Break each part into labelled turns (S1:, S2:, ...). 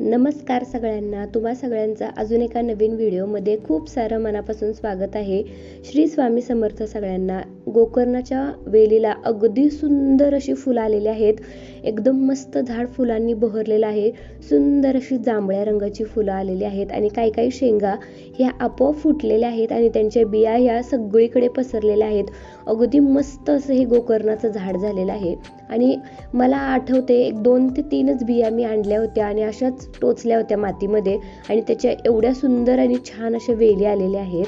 S1: नमस्कार सगळ्यांना. तुम्हा सगळ्यांचा अजून एका नवीन व्हिडिओमध्ये खूप सारं मनापासून स्वागत आहे. श्री स्वामी समर्थ सगळ्यांना. गोकर्णाच्या वेलीला अगदी सुंदर अशी फुलं आलेली आहेत. एकदम मस्त झाड फुलांनी बहरलेलं आहे. सुंदर अशी जांभळ्या रंगाची फुलं आलेली आहेत आणि काही काही शेंगा ह्या आपोआप फुटलेल्या आहेत आणि त्यांच्या बिया ह्या सगळीकडे पसरलेल्या आहेत. अगदी मस्त असं हे गोकर्णाचं झाड झालेलं आहे. आणि मला आठवते एक दोन ते तीनच बिया मी आणल्या होत्या आणि अशाच टोचल्या होत्या मातीमध्ये आणि त्याच्या एवढ्या सुंदर आणि छान अशा वेली आलेल्या आहेत.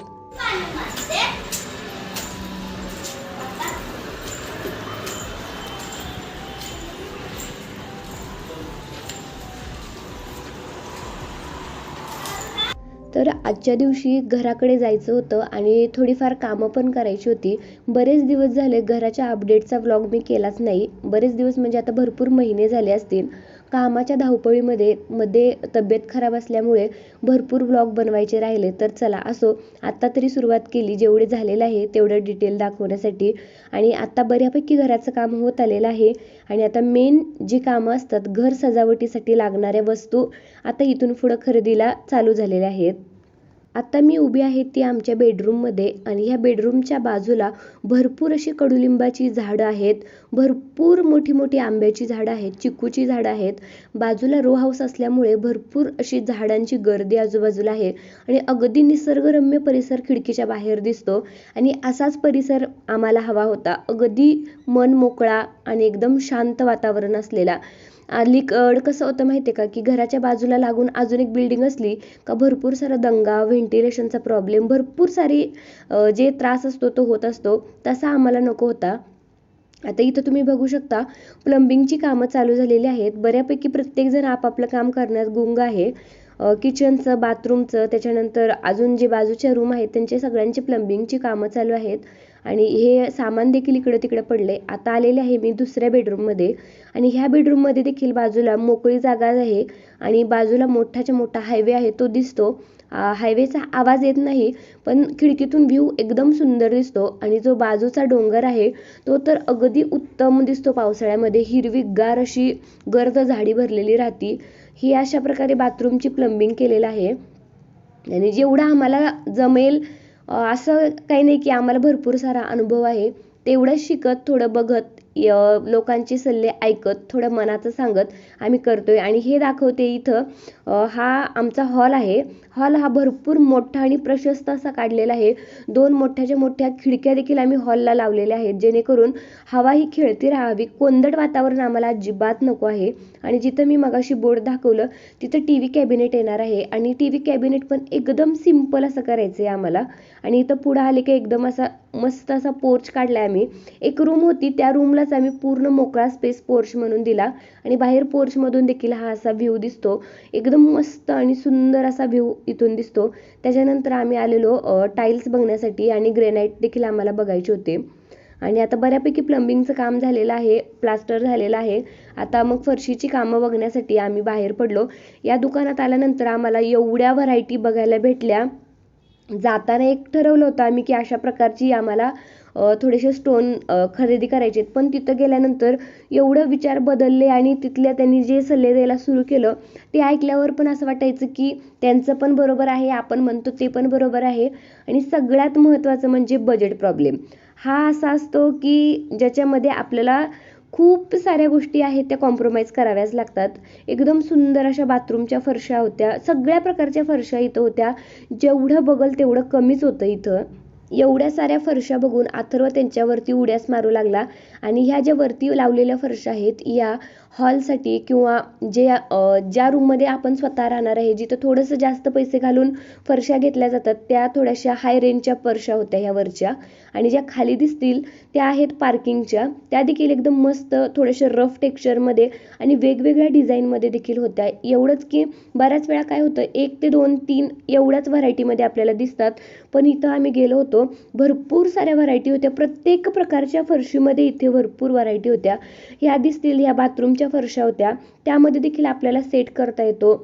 S1: तर आजच्या दिवशी घराकडे जायचं होतं आणि थोडीफार कामं पण करायची होती. बरेच दिवस झाले घराच्या अपडेटचा व्लॉग मी केलाच नाही. बरेच दिवस म्हणजे आता भरपूर महिने झाले असतील. कामाच्या धावपळीमध्ये मध्ये तब्येत खराब असल्यामुळे भरपूर ब्लॉग बनवायचे राहिले. तर चला असो आत्ता तरी सुरुवात केली. जेवढे झालेलं आहे तेवढं डिटेल दाखवण्यासाठी. आणि आता बऱ्यापैकी घराचं काम होत आलेलं आहे. आणि आता मेन जी कामं असतात घर सजावटीसाठी लागणाऱ्या वस्तू आता इथून पुढं खरेदीला चालू झालेल्या आहेत. आता मी उभी आहे ती आमच्या बेडरूममध्ये आणि ह्या बेडरूमच्या बाजूला भरपूर अशी कडुलिंबाची झाडं आहेत. भरपूर मोठी मोठी आंब्याची झाडं आहेत चिकूची झाडं आहेत. बाजूला रो हाऊस असल्यामुळे भरपूर अशी झाडांची गर्दी आजूबाजूला आहे. आणि अगदी निसर्गरम्य परिसर खिडकीच्या बाहेर दिसतो. आणि असाच परिसर आम्हाला हवा होता. अगदी मन मोकळा आणि एकदम शांत वातावरण असलेला. अलीकड कसं होतं माहिती आहे का? की घराच्या बाजूला लागून अजून एक बिल्डिंग असली का भरपूर सारा दंगा व्हेंटिलेशनचा प्रॉब्लेम भरपूर सारी जे त्रास असतो तो होत असतो तसा आम्हाला नको होता. आता इथं तुम्ही बघू शकता प्लंबिंगची कामं चालू झालेली आहेत. बऱ्यापैकी प्रत्येकजण आपापलं काम करण्यात गुंग आहे. किचनचं बाथरूमचं त्याच्यानंतर अजून जे बाजूच्या रूम आहेत त्यांचे सगळ्यांची प्लंबिंगची कामं चालू आहेत. आणि हे सामान देखील इकडं तिकडं पडले आता आलेले आहे मी दुसऱ्या बेडरूममध्ये आणि ह्या बेडरूममध्ये देखील बाजूला मोकळी जागा आहे आणि बाजूला मोठाच्या मोठा हायवे आहे तो दिसतो. हायवेचा आवाज येत नाही पण खिडकीतून व्ह्यू एकदम सुंदर दिसतो आणि जो बाजूचा डोंगर आहे तो तर अगदी उत्तम दिसतो पावसाळ्यामध्ये. हिरवीगार अशी गर्द झाडी भरलेली राहती. ही अशा प्रकारे बाथरूमची प्लंबिंग केलेलं आहे. आणि जेवढं आम्हाला जमेल असं काही नाही की आम्हाला भरपूर सारा अनुभव आहे. तेवढं शिकत थोडं बघत. लोकांचे सल्ले ऐकत थोडं मनाचं सांगत आम्ही करतोय. आणि हे दाखवते इथं हा आमचा हॉल आहे. हॉल हा भरपूर मोठा आणि प्रशस्त असा काढलेला आहे. दोन मोठ्याच्या मोठ्या खिडक्या देखील आम्ही हॉलला लावलेल्या आहेत. जेणेकरून हवा ही खेळती राहावी. कोंदट वातावरण आम्हाला अजिबात नको आहे. आणि जिथं मी मगाशी बोर्ड दाखवलं तिथं टी व्ही कॅबिनेट येणार आहे. आणि टी व्ही कॅबिनेट पण एकदम सिंपल असं करायचं आहे आम्हाला. आणि इथं पुढं आले की एकदम असा मस्त असा पोर्च काढला आम्ही. एक रूम होती त्या रूमला रूमलाच आम्ही पूर्ण मोकळा स्पेस पोर्च म्हणून दिला. आणि बाहेर पोर्चमधून देखील हा असा व्ह्यू दिसतो. एकदम मस्त आणि सुंदर असा व्ह्यू इथून दिसतो. त्याच्यानंतर आम्ही आलेलो टाईल्स बघण्यासाठी आणि ग्रेनाईट देखील आम्हाला बघायचे होते. आणि आता बऱ्यापैकी प्लंबिंगचं काम झालेलं आहे प्लास्टर झालेलं आहे. आता मग फरशीची कामं बघण्यासाठी आम्ही बाहेर पडलो. या दुकानात आल्यानंतर आम्हाला एवढ्या व्हरायटी बघायला भेटल्या. जाताना एक ठरवलं होतं आम्ही की अशा प्रकारची आम्हाला थोडेसे स्टोन खरेदी करायचे आहेत. पण तिथं गेल्यानंतर एवढं विचार बदलले आणि तिथल्या त्यांनी जे सल्ले द्यायला सुरू केलं ते ऐकल्यावर पण असं वाटायचं की त्यांचं पण बरोबर आहे आपण म्हणतो ते पण बरोबर आहे. आणि सगळ्यात महत्त्वाचं म्हणजे बजेट प्रॉब्लेम हा असा असतो की ज्याच्यामध्ये आपल्याला खूप साऱ्या गोष्टी आहेत त्या कॉम्प्रोमाइज कराव्याच लागतात. एकदम सुंदर अशा बाथरूमच्या फरशा होत्या. सगळ्या प्रकारच्या फरशा इथं होत्या. जेवढं बघल तेवढं कमीच होतं इथं. एवढ्या साऱ्या फरशा बघून अथर्व त्यांच्यावरती उड्यास मारू लागला. आणि ह्या ज्या वरती लावलेल्या फरशा आहेत या हॉलसाठी किंवा जे ज्या रूममध्ये आपण स्वतः राहणार आहे जिथं थोडंसं जास्त पैसे घालून फरशा घेतल्या जातात त्या थोड्याशा हाय रेंजच्या फरशा होत्या ह्या वरच्या. आणि ज्या खाली दिसतील त्या आहेत पार्किंगच्या त्या देखील एकदम मस्त थोड्याशा रफ टेक्स्चरमध्ये आणि वेगवेगळ्या डिझाईनमध्ये देखील होत्या. एवढंच की बऱ्याच वेळा काय होतं एक ते दोन तीन एवढ्याच व्हरायटीमध्ये आपल्याला दिसतात. पण इथं आम्ही गेलो होतो भरपूर साऱ्या व्हरायटी होत्या. प्रत्येक प्रकारच्या फरशीमध्ये इथे भरपूर व्हरायटी होत्या. ह्या दिसतील ह्या बाथरूमच्या फरशा होत्या. त्यामध्ये देखील आपल्याला सेट करता येतो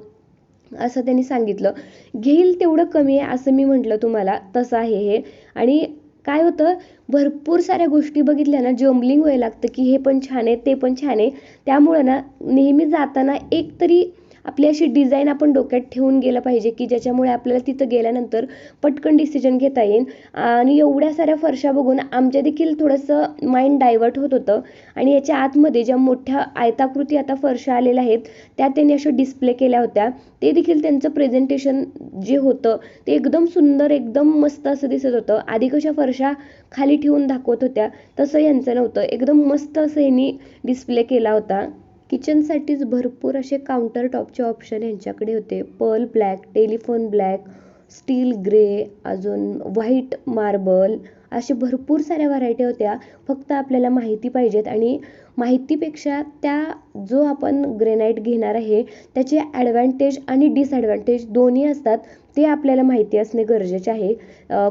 S1: असं त्यांनी सांगितलं. घेईल तेवढं कमी आहे असं मी म्हटलं तुम्हाला. तसं आहे हे. आणि काय होतं भरपूर साऱ्या गोष्टी बघितल्या ना जम्बलिंग व्हायला लागतं की हे पण छान आहे ते पण छान आहे. त्यामुळं ना नेहमी जाताना एक तरी आपली अशी डिझाईन आपण डोक्यात ठेवून गेलं पाहिजे की ज्याच्यामुळे आपल्याला तिथं गेल्यानंतर पटकन डिसिजन घेता येईल. आणि एवढ्या साऱ्या फरशा बघून आमच्या देखील थोडंसं माइंड डायवर्ट होत होतं. आणि याच्या आतमध्ये ज्या मोठ्या आयताकृती आता फरशा आलेल्या आहेत त्या त्यांनी अशा डिस्प्ले केल्या होत्या. ते देखील त्यांचं प्रेझेंटेशन जे होतं ते एकदम सुंदर एकदम मस्त असं दिसत होतं. आधी कशा फरशा खाली ठेवून दाखवत होत्या तसं यांचं नव्हतं. एकदम मस्त असं यांनी डिस्प्ले केला होता. किचनसाठीच भरपूर असे काउंटर टॉपचे ऑप्शन यांच्याकडे होते. Pearl black telephone black steel grey अजून व्हाईट मार्बल असे भरपूर साऱ्या व्हरायटी होत्या. फक्त आपल्याला माहिती पाहिजेत आणि माहितीपेक्षा त्या जो आपण ग्रेनाईट घेणार आहे त्याचे ॲडव्हान्टेज आणि डिसॲडव्हान्टेज दोन्ही असतात ते आपल्याला माहिती असणे गरजेचे आहे.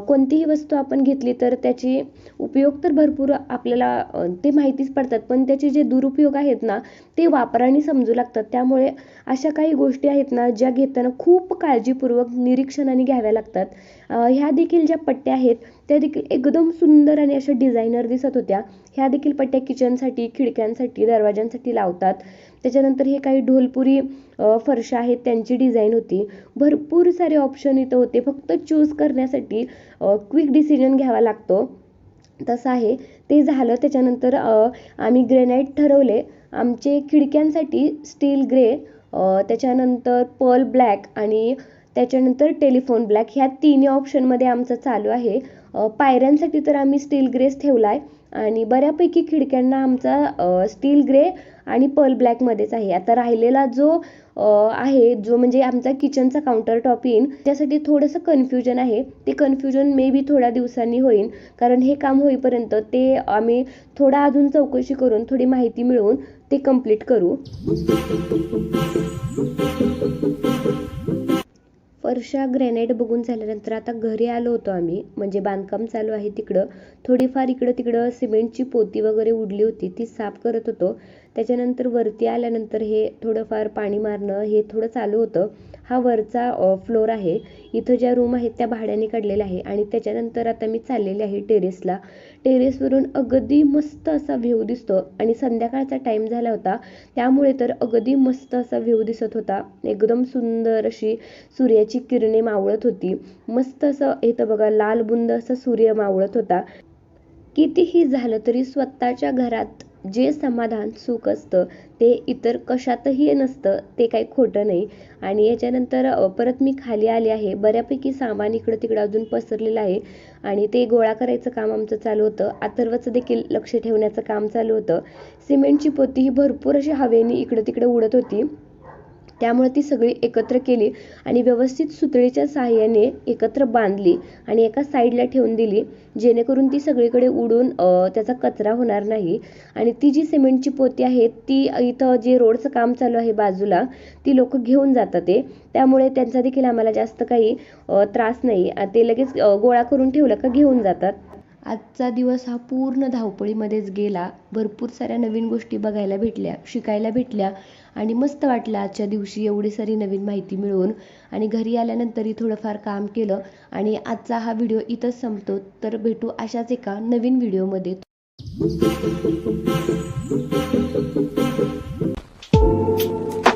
S1: कोणतीही वस्तू आपण घेतली तर त्याची उपयोग तर भरपूर आपल्याला ते माहितीच पडतात. पण त्याचे जे दुरुपयोग आहेत ना ते वापराने समजू लागतात. त्यामुळे अशा काही गोष्टी आहेत ना ज्या घेताना खूप काळजीपूर्वक निरीक्षणाने घ्याव्या लागतात. ह्या देखील ज्या पट्ट्या आहेत त्या देखील एकदम सुंदर आणि अशा डिझायनर दिसत होत्या. ह्या देखील पट्ट्या किचनसाठी खिडक्यांसाठी दरवाज्यांसाठी लावतात. त्याच्यानंतर हे काही ढोलपुरी फरशा आहेत त्यांची डिझाईन होती. भरपूर सारे ऑप्शन इथं होते. फक्त चूज करण्यासाठी क्विक डिसिजन घ्यावा लागतो. तसं आहे. ते झालं. त्याच्यानंतर आम्ही ग्रेनाईट ठरवले. आमचे खिडक्यांसाठी स्टील ग्रे त्याच्यानंतर पर्ल ब्लॅक आणि त्याच्यानंतर टेलिफोन ब्लॅक. ह्या तिन्ही ऑप्शनमध्ये आमचं चालू आहे. पायऱ्यांसाठी तर आम्ही स्टील ग्रेस ठेवला आहे आणि बऱ्यापैकी खिडक्यांना आमचा स्टील ग्रे आणि पर्ल ब्लॅकमध्येच आहे. आता राहिलेला जो आहे जो म्हणजे आमचा किचनचा काउंटर टॉप येईन त्यासाठी थोडंसं कन्फ्युजन आहे. ते कन्फ्युजन मे बी थोड्या दिवसांनी होईल. कारण हे काम होईपर्यंत ते आम्ही थोडा अजून चौकशी करून थोडी माहिती मिळवून ते कंप्लीट करू. फरशा ग्रॅनाईट बघून झाल्यानंतर आता घरी आलो होतो आम्ही. म्हणजे बांधकाम चालू आहे तिकडं. थोडीफार इकडं तिकडं सिमेंटची पोती वगैरे उडली होती. ती साफ करत होतो. त्याच्यानंतर वरती आल्यानंतर हे थोडंफार पाणी मारणं हे थोडं चालू होतं. हा वरचा फ्लोर आहे. इथं ज्या रूम आहेत त्या भाड्याने काढलेल्या आहे आणि त्याच्यानंतर आता मी चाललेले आहे टेरेसला. टेरेसवरून अगदी मस्त असा व्ह्यू दिसतो आणि संध्याकाळचा टाईम झाला होता. त्यामुळे तर अगदी मस्त असा व्ह्यू दिसत होता. एकदम सुंदर अशी सूर्याची किरणे मावळत होती. मस्त असं इथं बघा लाल बुंद असं सूर्य मावळत होता. कितीही झालं तरी स्वतःच्या घरात जे समाधान सुख असतं ते इतर कशातही नसतं ते काही खोटं नाही. आणि याच्यानंतर परत मी खाली आले आहे. बऱ्यापैकी सामान इकडं तिकडं अजून पसरलेलं आहे. आणि ते गोळा करायचं काम आमचं चालू होतं. अथर्वचं देखील लक्ष ठेवण्याचं काम चालू होतं. सिमेंटची पोती ही भरपूर अशी हवेने इकडं तिकडं उडत होती. त्यामुळे ती सगळी एकत्र केली आणि व्यवस्थित सुतळीच्या सहाय्याने एकत्र बांधली आणि एका साईडला ठेवून दिली जेणेकरून ती सगळीकडे उडून त्याचा कचरा होणार नाही. आणि ती जी सिमेंटची पोती आहे ती इथं जे रोडचं काम चालू आहे बाजूला ती लोक घेऊन जातात ते. त्यामुळे त्यांचा देखील आम्हाला जास्त काही त्रास नाही. ते लगेच गोळा करून ठेवलं का घेऊन जातात. आजचा दिवस हा पूर्ण धावपळीमध्येच गेला. भरपूर साऱ्या नवीन गोष्टी बघायला भेटल्या शिकायला भेटल्या आणि मस्त वाटलं आजच्या दिवशी एवढी सारी नवीन माहिती मिळवून. आणि घरी आल्यानंतरही थोडंफार काम केलं आणि आजचा हा व्हिडिओ इथंच संपतो. तर भेटू अशाच एका नवीन व्हिडिओमध्ये. Thank you.